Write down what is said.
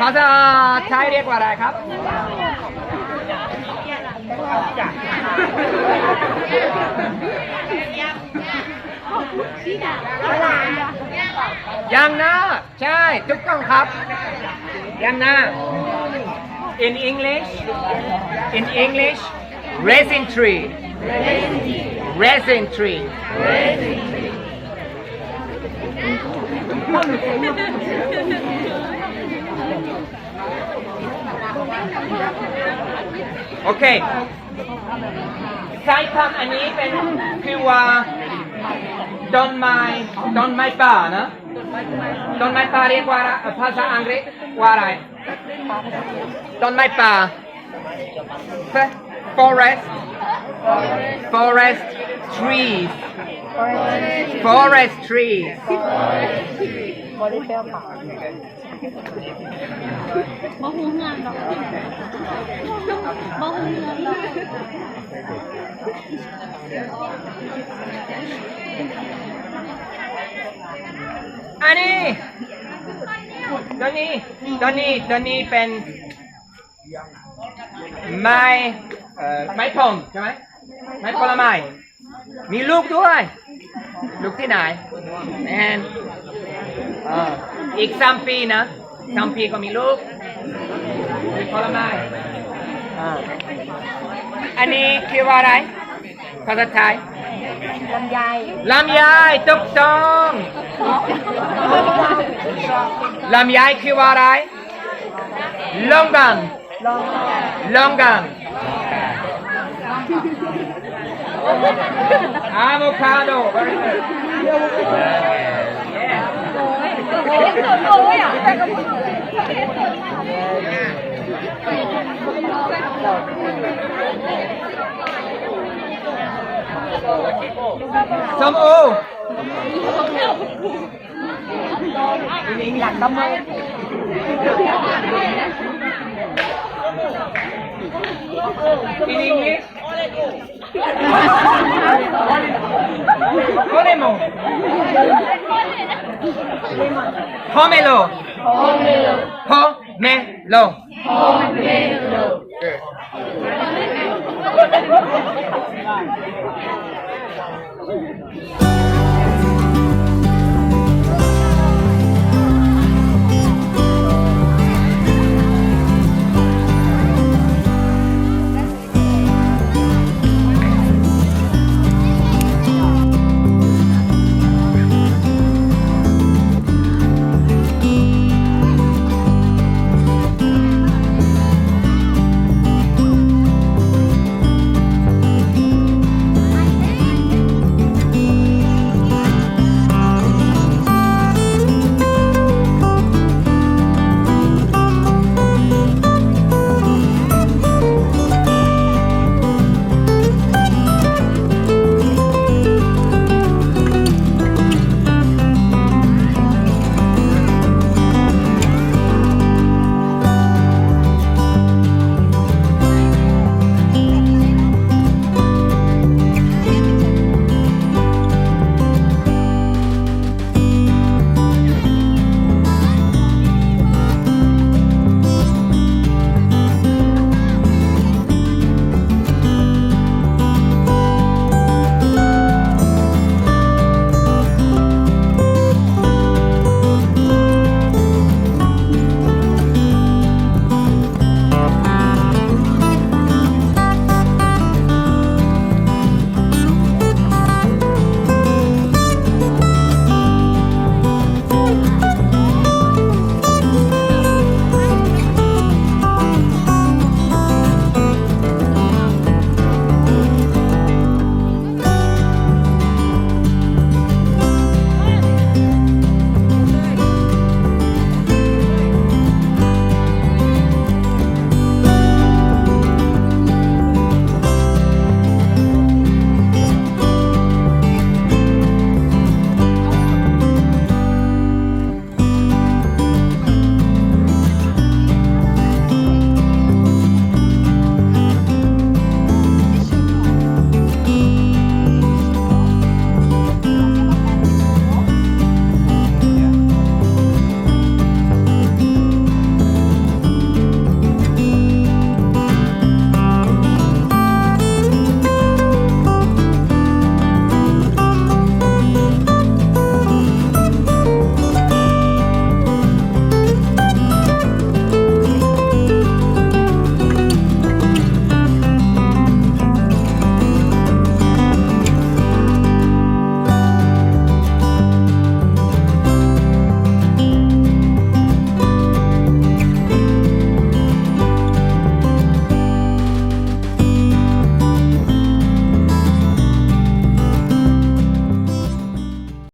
ภาษาไทยเรียกว่าอะไรครับยังนะใช่ถูกต้องครับ ยังนะ in English in English resin tree resin tree โอเคใช้คำอันนี้เป็นคือว่าต้นไม้ต้นไม้ป่านะต้นไม้ป่าเรียกว่าภาษาอังกฤษว่าอะไรต้นไม้ป่า forest forest trees forest trees บ่ฮู้เงินดอกบ่ฮู้งินดอกอันนี้ตัวนี้ตัวนี้ตัวนี้เป็นไม้ เอ่อไม้พงใช่ไหมไม้ผลไม้ มีลูกด้วย ลูกที่ไหนแมนอ่าอีกสามปีนะสามปีก็มีลูกมีผลไม้อ่าอันนี้คือว่าอะไรภาษาไทย ลำไยลำไยถูกต้องลำไยคือว่าอะไรลองกันลองกัน avocado very good เรียกส่วนตั Ponemo. Pomelo. Pomelo. Pomelo. Good.